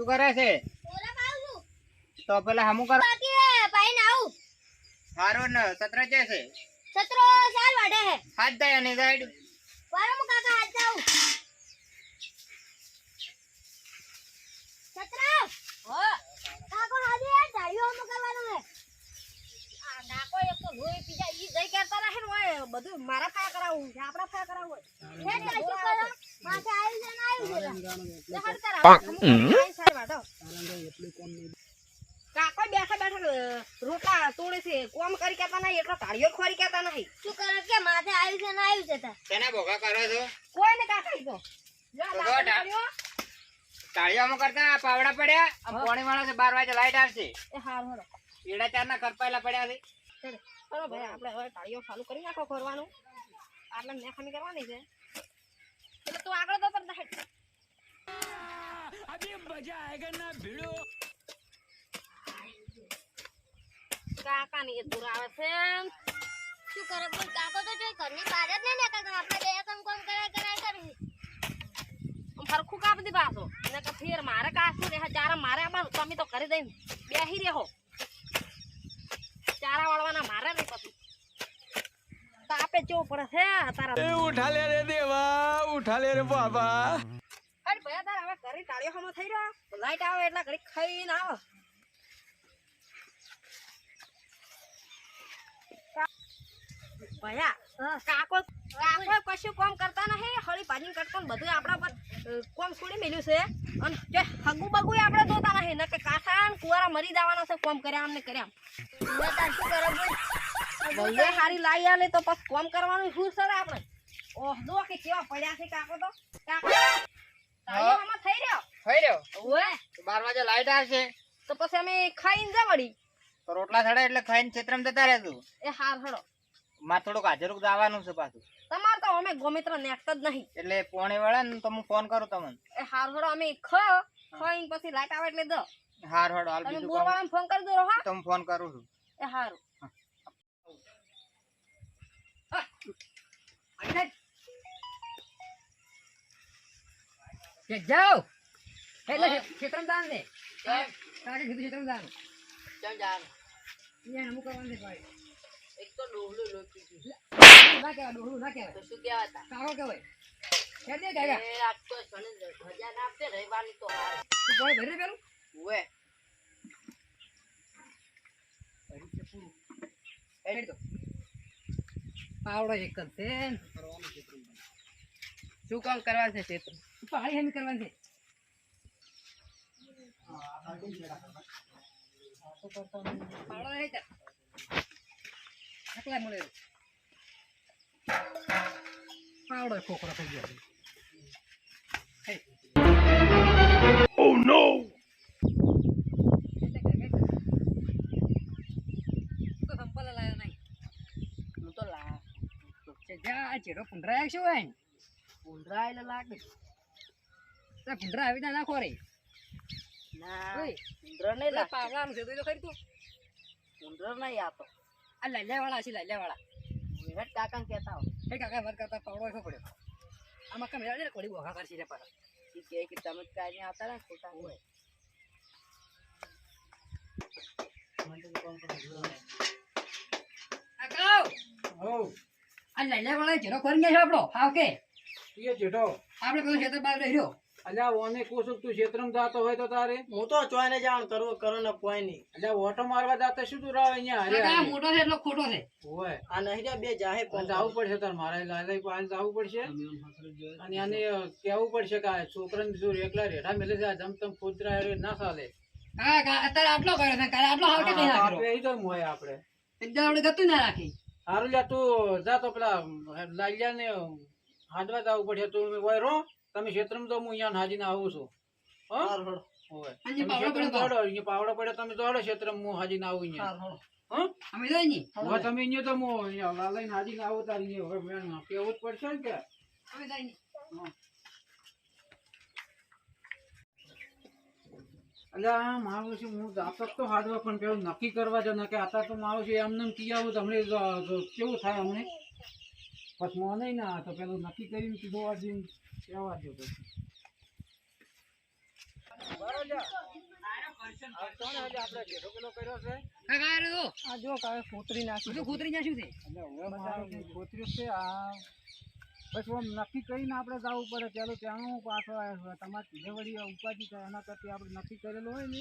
શું કરે છે. તો પેલા હમું કરો ભાઈ હે, પાઈને આવું. સારું ને સત્ર છે છે છત્રો સાલ વાડે હે. હાથ દે અને સાઈડ વારો મુ કાકા હાથ જાઉં. હો કાકો હાથે ડાળીઓ હમું કરવાનું હે. નાકો એક તો લોહી પી જાય, ઈ જઈ કરતા રહે ને ઓય, બધું મારા ફાયા કરાવું છે, આપડા ફાયા કરાવું હોય. હે, તાર શું કરો? માથે આવી છે ને આવ્યું છે. લે હટ કરાવો. અમુક આઈ સારી કાકો બેઠા બેઠા રોકા તોડે છે કોમ કરી કેતા નહીં એટલો તાળીઓ ખોરી કેતા નહીં શું કરે કે માથે આવ્યું છે ને આવ્યું છે તાર. તેને ભોગા કરો છો કોઈ ને કાકા ઈ તો. તાળીઓ કરતા આ પાવડા પડ્યા. પોણી વાળો છે બાર વાગે લાઈટ આવશે એ હાર હરો એડા ચાર ના કરપાયેલા પડ્યા છે ચલો ભાઈ આપણે હવે તાળીઓ ચાલુ કરી નાખો ખોરવાનું. આટલે મેખાની કરવાની છે. એટલે તું આગળ તો તરત હેડ. કાકાની એ દૂર આવે છે. શું કરે? બોલ કાકો તો જો ઘરની બહાર જ નહીં નીકળતા. આપણે બે કામ કામ કરાય કરાય કરી. આમ ફરખું કાપ દી પાછો એને કે ફેર મારે કાશું રે ચારા મારે આમાં તમે તો કરી દઈ બેહી રહ્યો. ચારા વાળવાના મારે નહીં પછી તાપે ચેવું પડે છે તારા ઉઠા લે રે દેવા ઉઠા લે રે બાબા. અરે ભયા તારે હવે ઘરે તાળીઓ હમો થઈ રહ્યો. લાઈટ આવે એટલે ઘડી ખાઈને આવો. ભયા કાકો કાકો કશું કામ કરતા નહીં. હળી ભાજી કરતા બધું આપણા પર કોમ છોડી મેલ્યું છે. અને કે હગુ બગુ આપણે જોતા નહીં ને કે કાસા ને કુવારા મરી જવાના છે કોમ કર્યા અમને કર્યા મેં તાર શું કરો બોલ. બલ્લે હારી લાઈ આલે તો પછી કોમ કરવાનું શું સર આપણે? ઓહ જો કે કેવા પડ્યા છે કાકો તો. કાકો તાયો હમો થઈ રહ્યો? થઈ રહ્યો? ઓએ તો બાર વાગે લાઈટ આવશે. તો પછી અમે ખાઈને જા વળી તો રોટલા થડે એટલે ખાઈને છેતરમ જતા રહેતું એ હાર હડો. માં થોડુંક હાજર જવાનું છે પાછું. તમારે તો અમે ગોમિત્ર નેક્ટ જ નહીં. એટલે પોણે વળે ને તો હું ફોન કરું તમને. એ હાર હડો અમે ખ ખાઈને પછી લાઈટ આવે એટલે દ. હાર હડો હાલ બીજું બોર કામ ફોન કરી દો હા. તો હું ફોન કરું છું. એ હારું. કે જાઓ. એટલે ક્ષેત્રમ દાન દે. તારે કીધું ક્ષેત્રમ દાન અહીંયા અમુક કરવાનું છે ભાઈ. ના કહેવાય ડોહલું ના કહેવાય. કાકો કહેવાય. કે દે કાકા? તું ભરી પેલું? હેડ દો. પાવડો એક જ છે શું કામ કરવા છે ક્ષેત્ર પાણી હેમી કરવાનું છે. પાવડો હે ચાલ આટલા મળે. પાવડો ખોખરો થઈ ગયો. હે. એટલે કે- કે- તો સંપલ લાયો નહીં. હું તો લા. છે જા આ ચેડો પુંડરા શું હોય? ને ઊંધરા એટલે લાગે. તો પુંડરા આવી ના નાખો રે. ના ઓય. ઊંધરા નહીં લાગે પાવલાનું છે તો ખરી તું. ઊંધરા નહીં આતો આ લલ્યાવાળા છે લલ્યાવાળા વિરાટ કાકા કહેતા હોય. હે કાકા વાત કરતા પાવડો શું પડ્યો. આમાં કમ હેડે કોડી બોખા કરશે રે પર એ કહે કે તમે કાંઈ આવતા ને ખોટા હોય. આ હો આ લલ્યાવાળા ચેડો કરી ગયા છે આપણો. હાવ કે? એ જેઠો આપણે પેલો ખેતર બહાર રહ્યો. અલ્યા ઓને કોશું તું ક્ષેત્રમ જાતો હોય તો તારે. હું તો ચોઈને જાણ કરવો કરો ને કોઈ નહીં. અલ્યા ઓટો મારવા જાતા શું તું રાવ અહીંયા? અરે આ મોટો છે એટલો ખોટો છે. હોય આ નહીં રહ્યા બે જાહે પણ. જવું પડશે તાર મારે લાલાઈ પાસે જવું પડશે? અને આને કહેવું પડશે કે આ છોકરાને જો એકલા રેડા મેલે છે આ ના ચાલે. હા અત્યારે આટલો કર્યો છે કાલે આટલો હાવ કે નહીં આપણે એ તો મોય આપણે એકદમ આપણે ગતું ના રાખી. હારું લ્યા તું જા તો પેલા લાલિયા ને હાડવા જવું પડશે તું ઓય રો. તમે ક્ષેત્રમાં તો હું અહીંયા હાજીને આવું છું. હો? હોય અને તમે પાવડો પડ્યો દોડો અહીંયા પાવડો પડે તમે દોડો ક્ષેત્રમ હું હાજીને આવું અહીંયા. હો? અમે જોઈ ની હવે તમે અહીંયા તો હું અહીંયા લાલાઈને હાજીને આવો તાર હવે મેં કેવું જ પડશે ને કે? અમે જોઈ ની અલ્યા આ મારું છે હું જાતો તો હાડવા પણ પેલું નક્કી કરવા જો ને કે આતા તો મારું છે એમને એમ કી આવું તો હમણે જો- જો કેવું થાય અમને પછી મને ના તો પેલું નક્કી કર્યું કીધું આજે કહેવા દો નક્કી કરીને આપણે જવું પડે. ચાલો ત્યાં હું પાછો આવ્યો તમારે વળી ઉપાધિ એના કરતી આપણે નક્કી કરેલું હોય ને.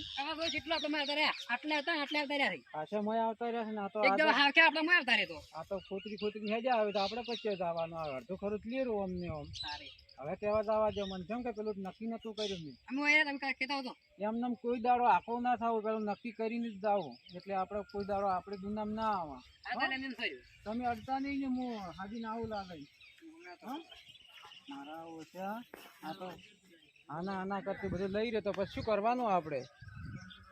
તમે આવતા આટલા હતા આટલા રહ્યા છે. પાછા મોય આવતા રહ્યા રહે આ તો ખોતરી ખોતરી હેજા આવે તો આપણે પછી જવાનું આવે. અડધું ખરું ક્લિયર અમને આમ સારી હવે કહેવા જવા દો મને કેમ કે પેલું નક્કી નતું કર્યું મેં. અમે તમે કાંઈ કહેતા હતો? એમને કોઈ દાડો આખો ના થવું પેલું નક્કી કરીને જ જાવ એટલે આપણે કોઈ દાડો આપણે દુનામ ના આવા. તમે અડતા નહીં ને હું હાજી ના આવું લાગે? મારા ઓછા આ તો આના આના કરતી બધું લઈ રહ્યો તો પછી શું કરવાનું આપણે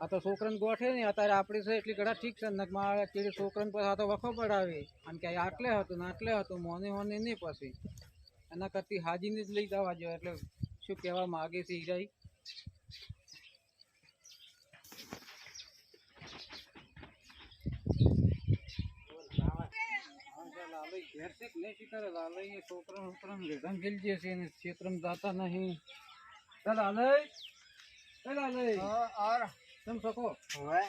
આ તો છોકરાને ગોઠે નહીં અત્યારે આપણી છે એટલી ઘણા ઠીક છે નક મારા છોકરાને પછી આ તો વખો પડાવી. અને ક્યાંય આટલે હતું ને આટલે હતું મોને મોને નહીં પછી. એના કરતી હાજીને જ લઈ જવા જોઈએ એટલે શું કહેવા માગે છે હીરાઈ? ઘેર છે કે નહીં શીખરે લાલઈ એ છોકરા છોકરાને રેઢાં ગેલી જે છે એને ક્ષેત્રમાં જાતા નહીં ચાલ લાલઈ ઓર તમે શકો. હવે.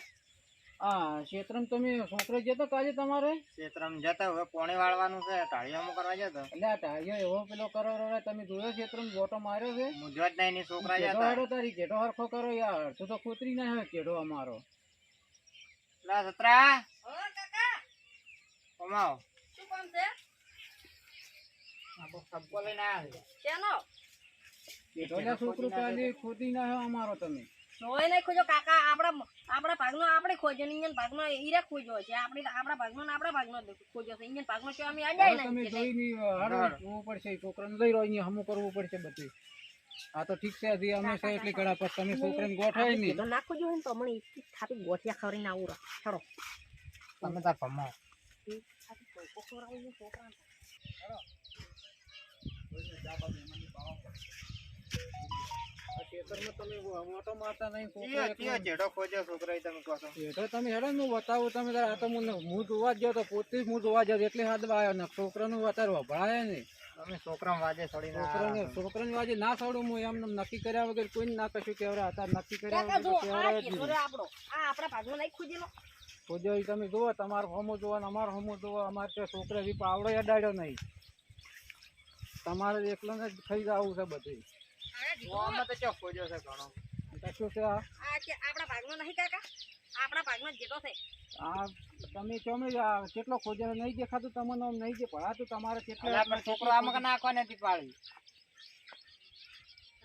આ ક્ષેત્રમ તમે છોકરા જતો કાલે તમારે? ક્ષેત્રમ જતા હવે પોણે વાળવાનું છે ટાળિયામાં કરવા જતો એટલે આ એવો પેલો કરો રે તમે જોયો ક્ષેત્રમ ગોટો માર્યો છે? મુજવા નહીં ની છોકરા જતા હેડો તારી કેડો હરખો કરો યાર તું તો કૂતરી ના હોય કેડો અમારો. લા સતરા. હો કાકા. કમાઓ શું કામ છે? આ સબ્બો લઈને આવ્યા. છે શેનો? કેડો છોકરો કાલે ખોતી ના હોય અમારો તમે. નોય નહીં ખોજો કાકા આપણા આપણા ભાગનો આપણે ખોજો ને ઇન્જન ભાગનો ઈરા ખોજો છે. આપણે આપણા ભાગનો ને આપણા ભાગનો ખોજો છે. ઇન્જન ભાગનો છે અમે અજાય ને તમે જોઈ ની હાડો પડશે છોકરાને લઈ રહ્યો અહીંયા હમું કરવું પડશે બધું. આ તો ઠીક છે હજી અમે છે એટલી કડા પર તમે છોકરાને ગોઠવાય નહીં. તો નાખો જો ને તો મને થાપી ગોઠિયા ખવરીને આવું રા છોડો તમે તાર કમાઓ આ ખેતરમાં તમે મોટો મારતા નહીં છોકરા એકલા. જેડો ખોજો છોકરા તમે કહો છો? એટલે તમે હેડો હું બતાવું તમે તારે આ તો હું હું જોવા જ ગયો તો પોતે હું જોવા ગયો એટલે હાથ આવ્યો ને. છોકરાનું અત્યારે વભળાય નહીં. તમે છોકરા વાજે છોડી છોકરાને છોકરાને વાજે ના છોડું હું એમને નક્કી કર્યા વગર કોઈ ના કશું કેવરા હતા નક્કી કર્યા કાકા વગર આ કહેવરાય જ કેસો નહીં. રે આપણો. આ આપણા ભાગનો નહીં ખોજેલો. ખોજો તમે જુઓ તમારો હોમો જોવો અમારો હોમો જોવો અમારે ત્યાં છોકરા હજી પાવડો અડાડ્યો નહીં. તમારે એકલાને જ ખાઈ જવું છે બધું આમાં તો ચો ખોજો છે ઘણો. કશું છે આ? કે આપણા ભાગનો નહીં કાકા? આપણા ભાગનો જ જેટલો છે. આ તમે ચોમે આ કેટલો ખોજો નહીં દેખાતું તમને આમ નહીં જે ભણાતું તમારે કેટલો છોકરો આમાં નાખવા નથી પાડી?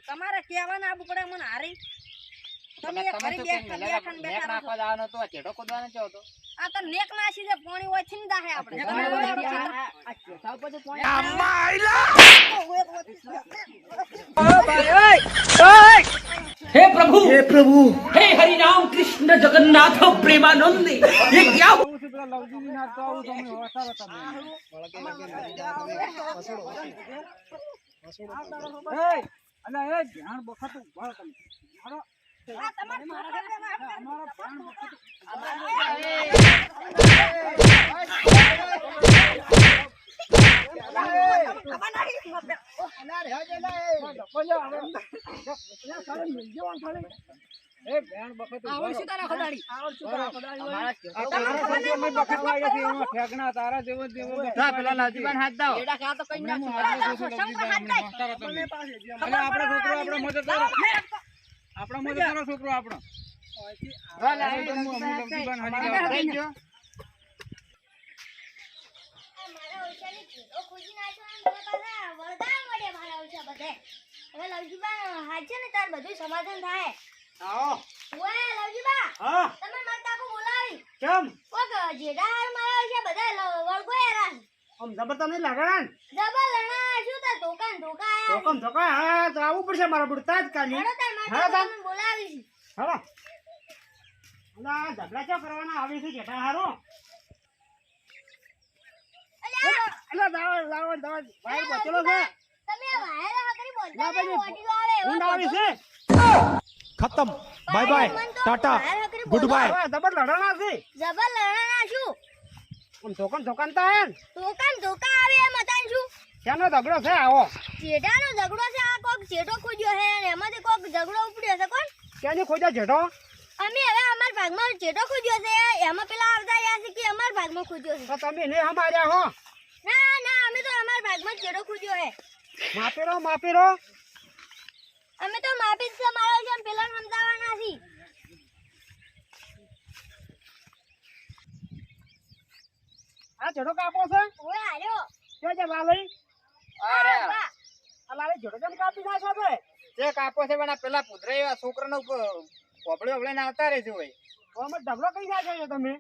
તમારે કહેવાના આબુ પડે મને હારી. આ તો. નેક પાણી ઓછી ને આપણે. હે પ્રભુ! હે પ્રભુ! હે હરિ રામ કૃષ્ણ જગન્નાથ પ્રેમાનંદી! એ ક્યા લવજી ના તો તમે હોશા હતા હે અને એ ધ્યાન બખત ઊભા તમે. તારા જેવો જ જેવો પેલા લાલજીબાન હાથ. અલા, આપણા છોકરો આપણો મદદ આપણો મદદ કરો છોકરો આપણો. તો મને છે સમાધાન થાય આવો ઓએ લવજીબા હા તમે મારા કાકુ બોલાવી કેમ કોક જેડા મારા ઓછા બધા વળગો યાર આમ જબર તમને લાગણા ને? લણા શું તાર ધોકાન ધોકા આયા ધોકમ હા તો આવવું પડશે મારા બુડતા જ કાલી. બોલાવીશ. હલો ઝઘડા ચો કરવાના? આવી છે જેઠા હારું. અલા દાવ દાવ દાવ વાયર બચેલો ખતમ. Bye bye tata good bye જબર લડાણા છે. જબર લડાણા છું ઓમ ધોકન ધોકન તા હે ધોકન મતાન છું શાનો ઝઘડો છે આવો? જેઠાનો ઝઘડો છે આ કોક જેઠો ખોજ્યો છે અને એમાંથી કોક ઝઘડો ઉપડ્યો છે કોણ? ક્યાંની ખોજા જેઠો? અમે હવે અમારા ભાગમાં જેઠો ખોજ્યો છે એમાં પેલા આવતા રહ્યા છે કે અમારા ભાગમાં ખોજ્યો છે? તો તમે ને અમાર્યા હો? ના ના અમે તો અમારા ભાગમાં જેઠો ખોજ્યો છે. માપેરો માપેરો. અમે તો માપી જ મારો છે પેલા સમજાવવાના છે આ જેઠો કાપો છે? ઓય આલ્યો જો છે લાલઈ અરે. વાહ. આ લાલઈ કાપી નાખો છે. જે કાપો છે પણ પેલા પુતરા એવા છોકરાનો પોપડ્યો વળીને આવતા રહેજો ભાઈ તો અમે કઈ નાખ્યો છે તમે.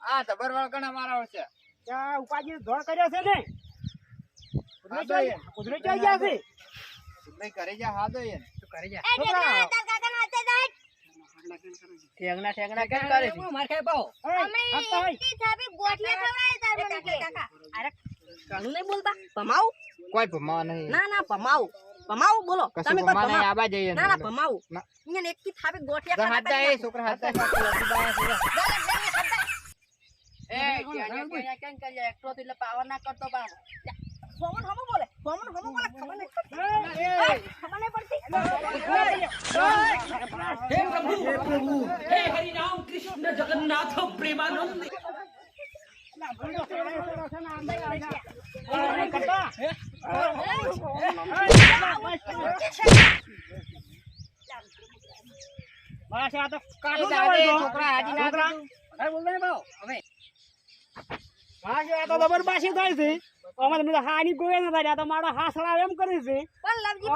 આ જબર વળગણા મારા છે. ત્યાં ઉપાજી ધોળ કર્યો છે ને? હા, તો. કુદરત ચાઈ ગયા છે? ભાઈ ઘરે જા હાદો એ. કરે જા એ ઢેકણા હાથે જાય. ઠેંગણા ઠેંગણા કેમ કરે છે? માર ખાય પાઓ અમે એકથી થાપી ગોઠિયા ખવડાય તાર. મને કે અરે ઘણું નહીં બોલતા? ભમાવ? કોઈ ભમાવા નહીં ના ના ભમાવું ભમાવું બોલો તમે કોઈ ભમાવા આવા જઈએ ના ના ભમાવું અહીંયા એક થી થાબે ગોઠિયા ખાતા હતા એ છોકરા હતા એ કેન કેન કરી એકલો તો એટલે પાવર ના કરતો બા ફોન હમો બોલે ફોન હમો બોલે ખબર નહીં ખબર નહીં પડતી હે પ્રભુ હે હરિ રામ કૃષ્ણ જગન્નાથ પ્રેમાનંદ હાની કોઈ ન થાય આ તો મારો હાસડા એમ કરે છે પણ લવજી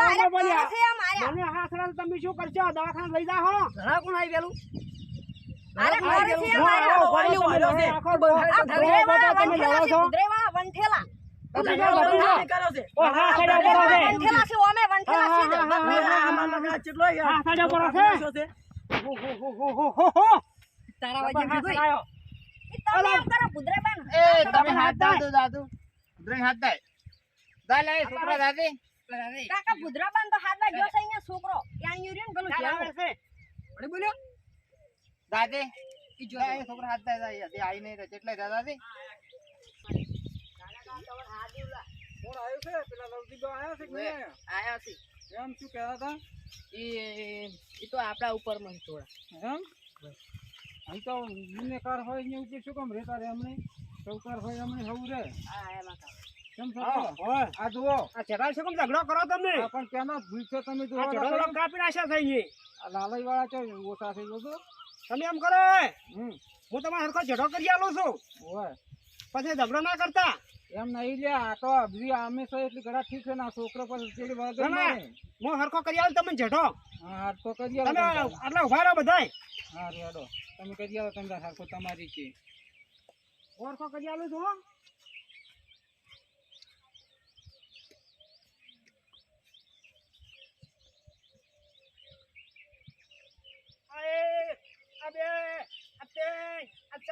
મને હાસડા તમે શું કરશો? દવાખાને લઈ જાઓ ઘણા કોણ આવી પેલું અરે મારે છે આમ ઓલી તમે આખો આ ગુદરેવાળા વંઠેલા છે છો. ગુદરેવાળા વંઠેલા છે છે? છે. છે છે છોકરા દાદી. કાકા ગુદરાબાન તો હાથ વાગ્યો છે અહીંયા છોકરો. ત્યાં યુરિયન પેલું ચાલ છે. બોલ્યો. દાદી? છોકરા હાથ દાય દાય નહીં એટલે દાદી કોણ આવ્યું છે પેલા લવજીબા આવ્યા છે કે આવ્યા? છે. એમ શું કહેતા હતા? ઈ ઈ તો આપડા ઉપરમાં થોડા એમ? અહીં તો ગુનેગાર હોય એની ઉપર શું કામ રહેતા રે અમને ચૌકાર હોય અમને હવું રે આ એમાં કેમ છો? આ જુઓ. આ ચેડાલ છે કેમ ઝઘડો કરો તમે? પણ કેનો ભૂલ છે તમે જુઓ. કાપી નાખ્યા થઈ ગઈ આ લાલઈ વાળા છે ઓછા થઈ ગયો છો તમે એમ કરો હું તમારે હરખો ઝઘડો કરી આલું છું. પછી ઝઘડો ના કરતા? એમ નહીં લે આ તો અભી અમે છે એટલી ઘણા ઠીક છે ને છોકરો પર પેલી વગર ના. હું હરખો કરી આવું તમે ઝઢો હા હાર કરી આવું તમે. આટલા ઊભા રહો બધાય. હા રેડો. તમે કરી આવો તમે હરખો તમારી છે હરખો કરી આવું છું હો. ત્રણ, છ,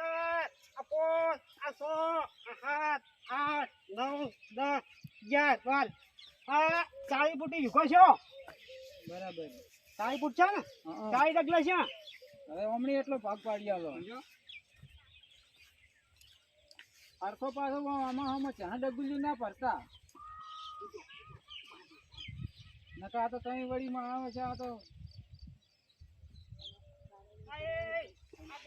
આ સાત, આઠ, નવ, દસ, અગિયાર, બાર. આ ચાળી ફૂટી ઝૂકો છો બરાબર. ચાળી ફૂટ છે ને ચાળી ડગલા છે હવે હમણાં એટલો ભાગ પાડી આલો. હરખો પાછો આમાં આમાં ચા ડગુલી ના પડતા નકા આ તો તઈ વળીમાં આવે છે આ તો આ એક, આ બે, આ ત્રણ, ચાર, પાંચ, છ, સાત, આઠ, નવ, દસ, અગિયાર, બાર, તેર, ચૌદ. આ ઓગણચાળીસ થાય છે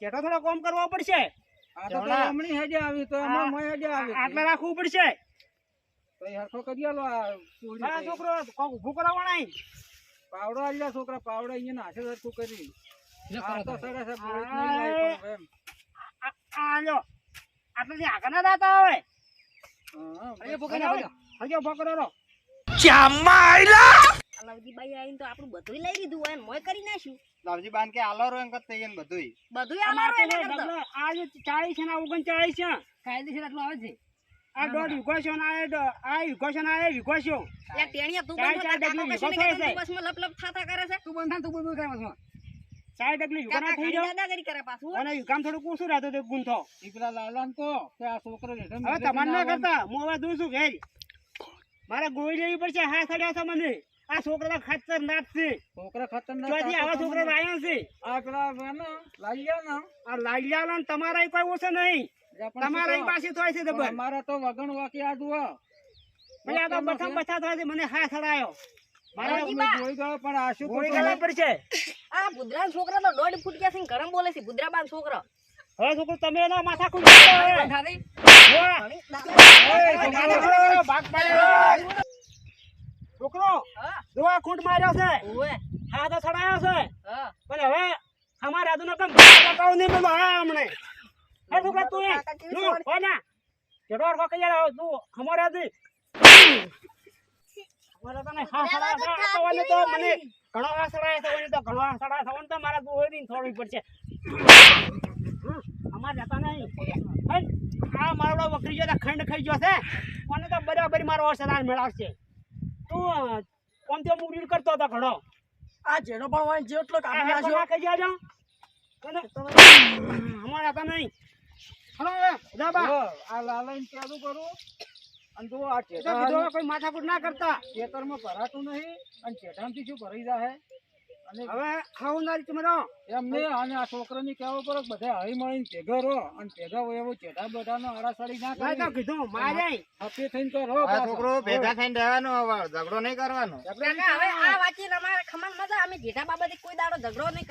જેઠો થોડો કોમ કરવો પડશે. હમણી હેડે આવી તો હેડે આવી રાખવું પડશે તો હરખો કરી. છોકરો ઊભું કરાવવાના પાવડો આલ્યા છોકરા પાવડો અહીંયા હાથે હરખું કરી આ- નહીં લાય પણ એમ. આ આ લ્યો આટલાથી આગળ ના દાતા આવે હા, હા, હજુ ઊભો કરી આવો. હજુ ઊભો કરો રો. આ લવજીબાઈ આવીને તો આપણું બધુંય લઈ લીધું હોય ને મોય કરી નાખ્યું. લાવજી બાંધ કે આલો રો એમ કરતા એને બધુંય. બધુંય આ અમારું માથે એના કરતા. આ જે ચાળીસ છે ને આ ઓગણચાળીસ છે. કાયદેસર આટલું આવે છે. આ દોઢ વીઘો છે આ આ વીઘો છે ને આ વીઘો છે. લે ટેણીયા તું બંધ નહીં બસમાં લપ લપ થાતા કરે છે. તું બંધ થા તું બંધ કરે બસમાં. ચાર ડગલી વીઘો ના થઈ જાવ દાદાગીરી કરે પાછું. અને વીઘામાં થોડું કુસું રહેતો તો ગુંથો ઈ પેલા લાલાને કે આ છોકરો હવે તમારે ના કરતા. હું હવે દઉં છું ઘેર. મારે ગોળી લેવી પડશે હા સાડા છે મને આ છોકરા ખતરનાક છે. છોકરા ખતરનાક ચોથી આવા છોકરા લાયા છે આ પેલા વેનો લાગ્યા ને. આ લાગ્યા ને તમારા કોઈ ઓછો નહીં. તમારા પાસે થાય છે પણ અમારા તો વગણ વાકી આ જુઓ. પછી આ તો બથા બથા થાય છે મને હા સડાયો. મારા અમે જોઈ ગયો પણ આ શું ગોળી ખોટું? ગળા પડશે. આ ભૂદરાના છોકરા તો દોઢ ફૂટ ક્યાંથી ગરમ બોલે છે ભૂદરાબાન છોકરો. હવે તમે એના માથા કુંડ હવે ખાલી છોકરો ભાગ પાડ્યો છોકરો જો આ ખૂંટ માર્યો છે. ઓવે. હા સડાયો છે. હા. પણ હવે અમારે આજુ કમ બતાવ નહીં હા હમણે હે છોકરા તું એ. નો હો ના કેડો અરખો કઈ તું અમારા આજી આ તો મને ઘણો તો ઘણો સડાયો છે. તો મારા દોહરી થોડી પડશે. અમારે જતા નહીં. હે, આ મારો વકરી ગયો ખંડ ખાઈ ગયો છે. મને તો બરાબર મારો સદાન મેળવશે. તું કોમ તો મૂડી કરતો હતો ઘણો. આ જેનો પણ હોય જેટલો કાપી નાખ્યો નાખી જાજો. અમારે હતા નહીં. હલો એ, જા બા. જુઓ, આ લાલાઈને ચાલુ કરું. અને જુઓ આ કીધું કોઈ માથાકૂટ ના કરતા. ખેતરમાં ભરાતું નહીં અને ચેટામાંથી શું ભરાઈ જાય અને હવે ખાવું ના તમે એમને અને આ છોકરાની કહેવું પડે કે બધા હળી મળીને ભેગા રહો. અને ભેગા હોય એવું ચેટા બધાનો આડાસાડી ના તો કીધું મારે થઈને તો રહો આ છોકરો ભેગા થઈને રહેવાનો હવે ઝઘડો નહીં કરવાનો. હવે આ વાતચીત અમારે ખમાન મજા. અમે જેઠા બાબતે કોઈ દાડો ઝઘડો નહીં